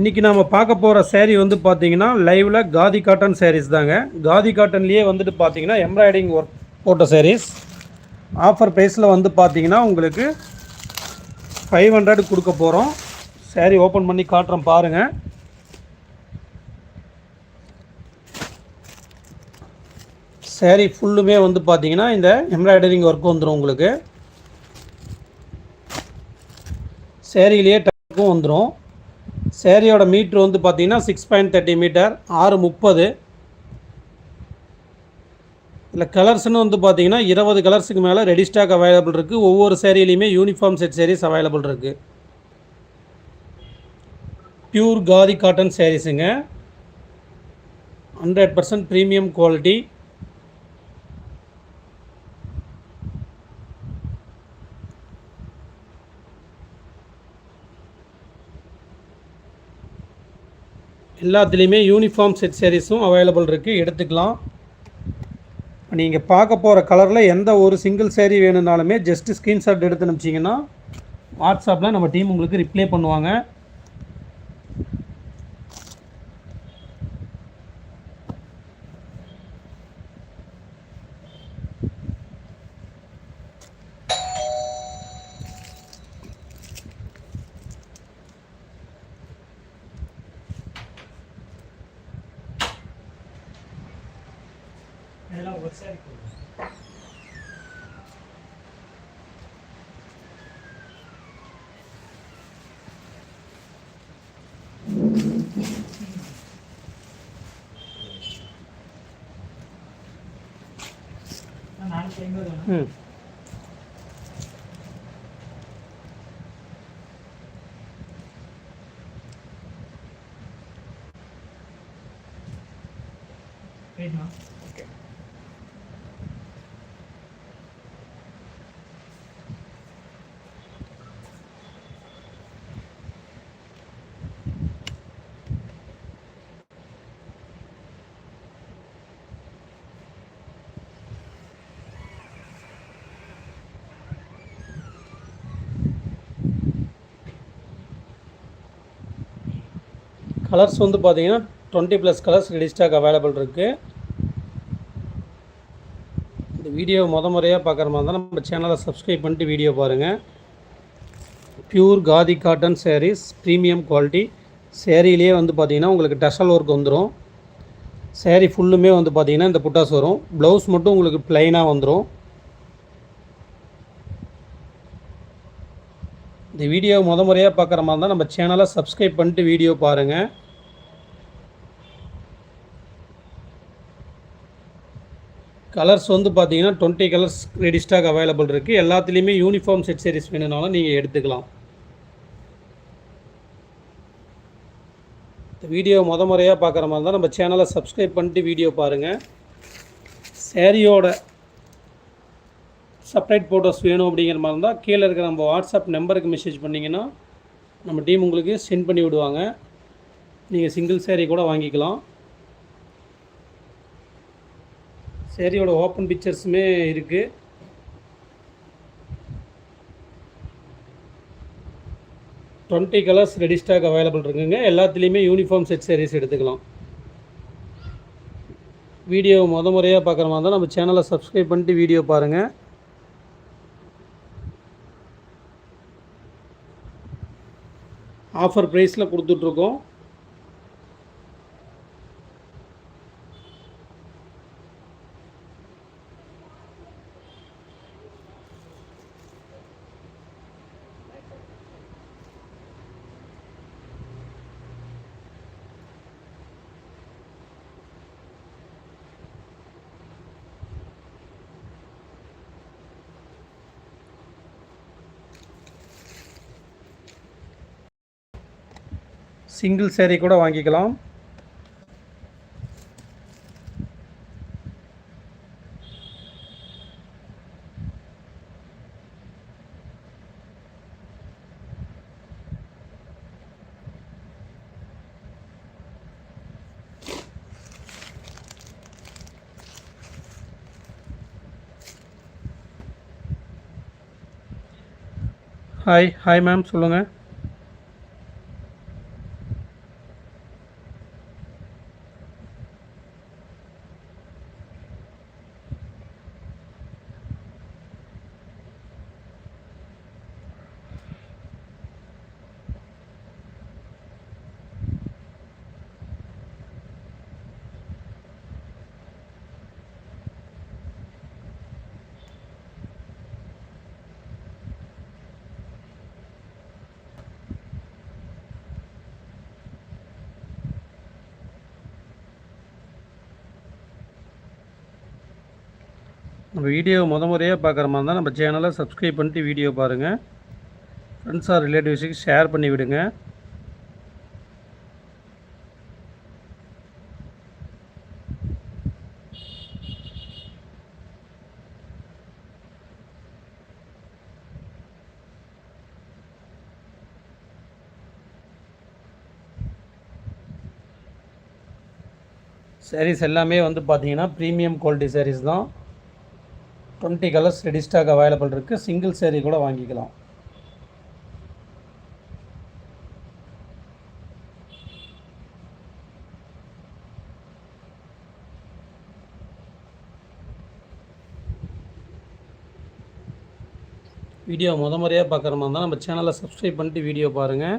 இன்றைக்கி நம்ம பார்க்க போகிற சேரீ வந்து பார்த்தீங்கன்னா லைவில் காதி காட்டன் சேரீஸ் தாங்க. காதி காட்டன்லேயே வந்துட்டு பார்த்தீங்கன்னா எம்ப்ராய்டிங் ஒர்க் போட்ட சேரீஸ் ஆஃபர் ப்ரைஸில் வந்து பார்த்தீங்கன்னா உங்களுக்கு ஃபைவ் ஹண்ட்ரட் கொடுக்க போகிறோம் சேரீ ஓப்பன் பண்ணி காட்டுறோம் பாருங்கள் சேரீ ஃபுல்லுமே வந்து பார்த்தீங்கன்னா இந்த எம்ப்ராய்டரிங் ஒர்க் வந்துடும் உங்களுக்கு. சேரீலேயே டக்கும் வந்துடும் சேரீயோட மீட்ரு வந்து பார்த்தீங்கன்னா சிக்ஸ் பாயிண்ட் தேர்ட்டி மீட்டர் ஆறு முப்பது. இதில் கலர்ஸ்னு வந்து பார்த்தீங்கன்னா இருபது கலர்ஸுக்கு மேலே ரெடி ஸ்டாக் அவைலபிள் இருக்குது ஒவ்வொரு சேரீலையுமே யூனிஃபார்ம் செட் சேரீஸ் அவைலபிள் இருக்குது பியூர் காதி காட்டன் சேரீஸுங்க ஹண்ட்ரட் பர்சன்ட் ப்ரீமியம் குவாலிட்டி எல்லாத்துலேயுமே யூனிஃபார்ம் செட் சேரீஸும் அவைலபிள் இருக்குது எடுத்துக்கலாம். நீங்கள் பார்க்க போகிற கலரில் எந்த ஒரு சிங்கிள் சேரீ வேணும்னாலுமே ஜஸ்ட்டு ஸ்க்ரீன்ஷாட் எடுத்து அனுப்பிச்சிங்கன்னா வாட்ஸ்அப்பில் நம்ம டீம் உங்களுக்கு ரிப்ளை பண்ணுவாங்க. ಎಲ್ಲ ಒರ್ಸಾರಿ ಹ್ಞೂ Right now. கலர்ஸ் வந்து பார்த்தீங்கன்னா twenty plus colours ready stock available இருக்குது இந்த வீடியோ முத முறையாக பார்க்குற மாதிரி இருந்தால் நம்ம சேனலை சப்ஸ்கிரைப் பண்ணிட்டு வீடியோ பாருங்கள் pure khadi cotton sarees premium quality சேரீலேயே வந்து பார்த்தீங்கன்னா உங்களுக்கு டஷல் ஒர்க் வந்துடும் சேரீ ஃபுல்லுமே வந்து பார்த்தீங்கன்னா இந்த புட்டாஸ் வரும். ப்ளவுஸ் மட்டும் உங்களுக்கு ப்ளைனாக வந்துடும் இந்த வீடியோ முத முறையாக பார்க்குற மாதிரி இருந்தால் நம்ம சேனலை சப்ஸ்கிரைப் பண்ணிட்டு வீடியோ பாருங்கள் கலர்ஸ் வந்து பார்த்தீங்கன்னா twenty colours ready stock available இருக்குது எல்லாத்துலேயுமே யூனிஃபார்ம் செட் சேரீஸ் வேணுனாலும் நீங்கள் எடுத்துக்கலாம். இந்த வீடியோ முத முறையாக பார்க்குற மாதிரி இருந்தால் நம்ம சேனலை சப்ஸ்கிரைப் பண்ணிட்டு வீடியோ பாருங்கள் சேரீயோட செப்பரேட் ஃபோட்டோஸ் வேணும் அப்படிங்கிற மாதிரி இருந்தால் கீழே இருக்கிற நம்ம வாட்ஸ்அப் நம்பருக்கு மெசேஜ் பண்ணிங்கன்னா நம்ம டீம் உங்களுக்கு சென்ட் பண்ணி விடுவாங்க. நீங்கள் சிங்கிள் சேரீ கூட வாங்கிக்கலாம். சேரீயோட ஓப்பன் பிக்சர்ஸுமே இருக்குது twenty colours ready stock available இருக்குங்க. எல்லாத்துலேயுமே யூனிஃபார்ம் செட் சேரீஸ் எடுத்துக்கலாம். வீடியோ முத முறையாக பார்க்குற மாதிரி இருந்தால் நம்ம சேனலை சப்ஸ்கிரைப் பண்ணிட்டு வீடியோ பாருங்கள் ஆஃபர் ப்ரைஸில் கொடுத்துட்ருக்கோம் சிங்கிள் சேரீ கூட வாங்கிக்கலாம். ஹாய் ஹாய் மேம் சொல்லுங்கள் வீடியோ முத முறையாக பார்க்குற மாதிரி இருந்தால் நம்ம சேனலை சப்ஸ்கிரைப் பண்ணிட்டு வீடியோ பாருங்கள் ஃப்ரெண்ட்ஸ் ஆர் ரிலேட்டிவ்ஸுக்கு ஷேர் பண்ணி விடுங்க. Sarees எல்லாமே வந்து பார்த்தீங்கன்னா ப்ரீமியம் குவாலிட்டி சாரீஸ் தான். Twenty colours ready stock available இருக்குது சிங்கிள் சேரீ கூட வாங்கிக்கலாம். வீடியோ முத முறையாக பார்க்குற மாதிரி இருந்தால் நம்ம சேனலை சப்ஸ்கிரைப் பண்ணிட்டு வீடியோ பாருங்கள்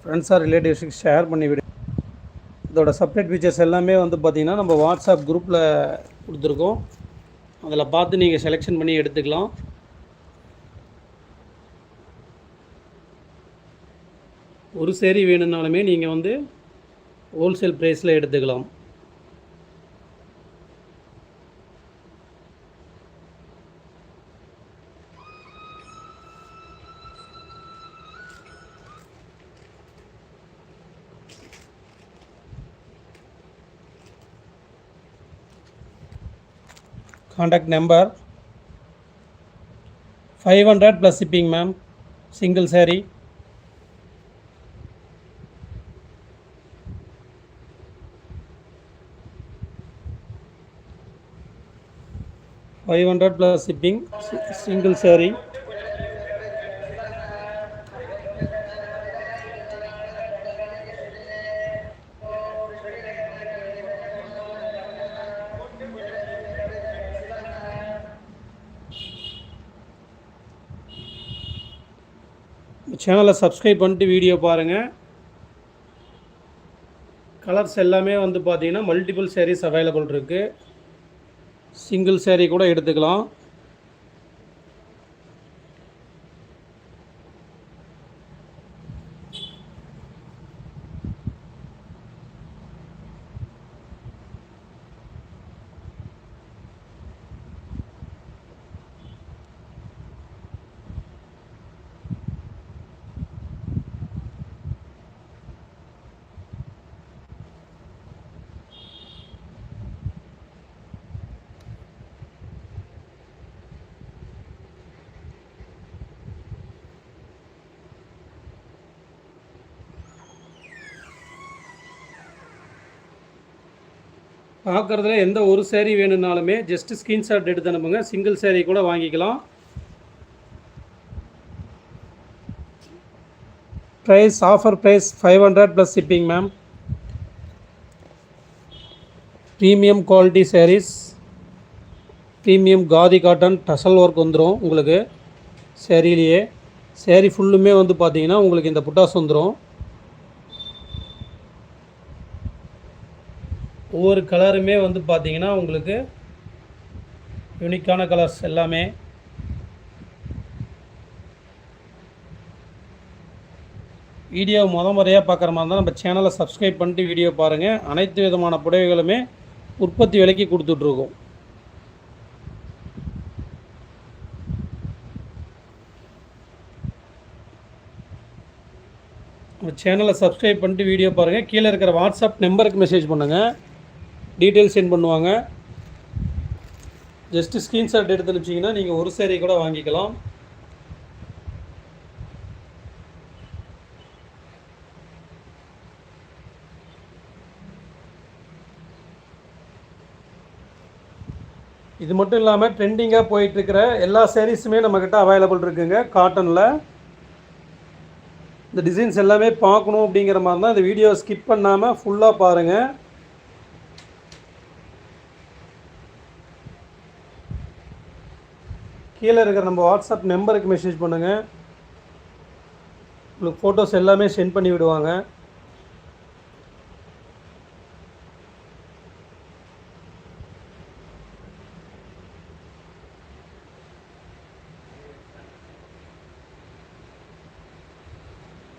ஃப்ரெண்ட்ஸாக ரிலேட்டிவ்ஸுக்கு ஷேர் பண்ணி விடு. இதோட செப்பரேட் ஃபீச்சர்ஸ் எல்லாமே வந்து பார்த்திங்கன்னா நம்ம வாட்ஸ்அப் குரூப்பில் கொடுத்துருக்கோம். அதில் பார்த்து நீங்கள் செலெக்ஷன் பண்ணி எடுத்துக்கலாம். ஒரு சேரீ வேணும்னாலுமே நீங்கள் வந்து ஹோல்சேல் ப்ரைஸில் எடுத்துக்கலாம். Contact number five hundred plus shipping ma'am single saree five hundred plus shipping single saree சேனலை சப்ஸ்கிரைப் பண்ணிட்டு வீடியோ பாருங்கள் கலர்ஸ் எல்லாமே வந்து பார்த்தீங்கன்னா மல்டிபிள் சேரீஸ் அவைலபிள் இருக்குது சிங்கிள் சேரீ கூட எடுத்துக்கலாம். பார்க்குறதுல எந்த ஒரு சேரீ வேணும்னாலுமே ஜஸ்ட் ஸ்க்ரீன்ஷாட் எடுத்து அனுப்புங்க. சிங்கிள் சேரீ கூட வாங்கிக்கலாம். Price offer price five hundred plus shipping ma'am premium quality sarees premium khadi cotton tassel work வந்துடும் உங்களுக்கு. சேரீலேயே சேரீ ஃபுல்லுமே வந்து பார்த்தீங்கன்னா உங்களுக்கு இந்த புட்டாஸ் வந்துடும் ஒவ்வொரு கலருமே வந்து பார்த்தீங்கன்னா உங்களுக்கு யூனிக்கான கலர்ஸ் எல்லாமே. வீடியோ முத முறையாக பார்க்குற மாதிரி இருந்தால் நம்ம சேனலை சப்ஸ்கிரைப் பண்ணிட்டு வீடியோ பாருங்கள் அனைத்து விதமான புடவைகளுமே உற்பத்தி விலைக்கு கொடுத்துட்ருக்கோம். நம்ம சேனலை சப்ஸ்கிரைப் பண்ணிட்டு வீடியோ பாருங்கள் கீழே இருக்கிற வாட்ஸ்அப் நம்பருக்கு மெசேஜ் பண்ணுங்கள் டீட்டெயில் சென்ட் பண்ணுவாங்க. ஜஸ்ட்டு ஸ்க்ரீன்ஷாட் எடுத்து அனுப்பிச்சிங்கன்னா நீங்கள் ஒரு சேரீ கூட வாங்கிக்கலாம். இது மட்டும் இல்லாமல் ட்ரெண்டிங்காக போயிட்டுருக்கிற எல்லா சேரீஸுமே நம்மக்கிட்ட அவைலபிள் இருக்குங்க காட்டனில் இந்த டிசைன்ஸ் எல்லாமே பார்க்கணும் அப்படிங்கிற மாதிரி தான் இந்த வீடியோ ஸ்கிப் பண்ணாமல் ஃபுல்லாக பாருங்கள் கீழே இருக்கிற நம்ம வாட்ஸ்அப் நம்பருக்கு மெசேஜ் பண்ணுங்கள் உங்களுக்கு ஃபோட்டோஸ் எல்லாமே சென்ட் பண்ணி விடுவாங்க.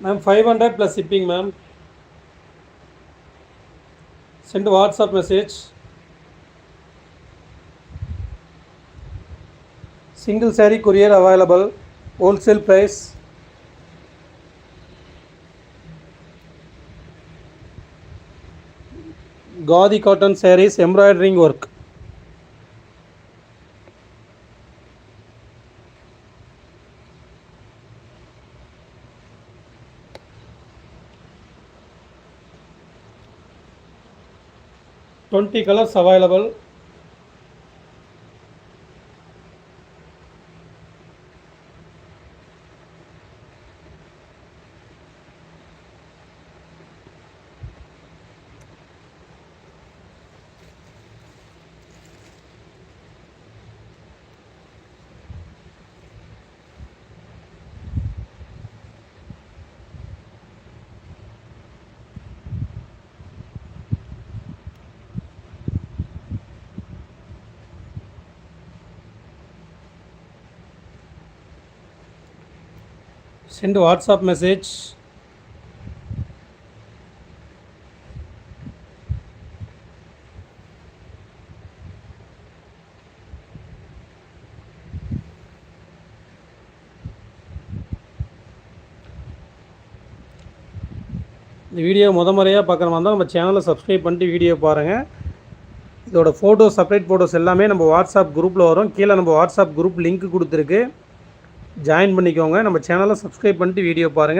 Ma'am five hundred plus shipping ma'am send WhatsApp message single saree courier available wholesale price khadi cotton sarees embroidering work twenty colours available send WhatsApp message. இந்த வீடியோ முத முறையாக பார்க்குற மாதிரி இருந்தால் நம்ம சேனலை சப்ஸ்கிரைப் பண்ணிட்டு வீடியோ பாருங்கள் இதோட ஃபோட்டோ செப்பரேட் ஃபோட்டோஸ் எல்லாமே நம்ம வாட்ஸ்அப் குரூப்பில் வரும். கீழே நம்ம வாட்ஸ்அப் குரூப் லிங்க் கொடுத்துருக்கு. ஜாயின் பண்ணிக்கோங்க. நம்ம சேனலை சப்ஸ்கிரைப் பண்ணிட்டு வீடியோ பாருங்கள்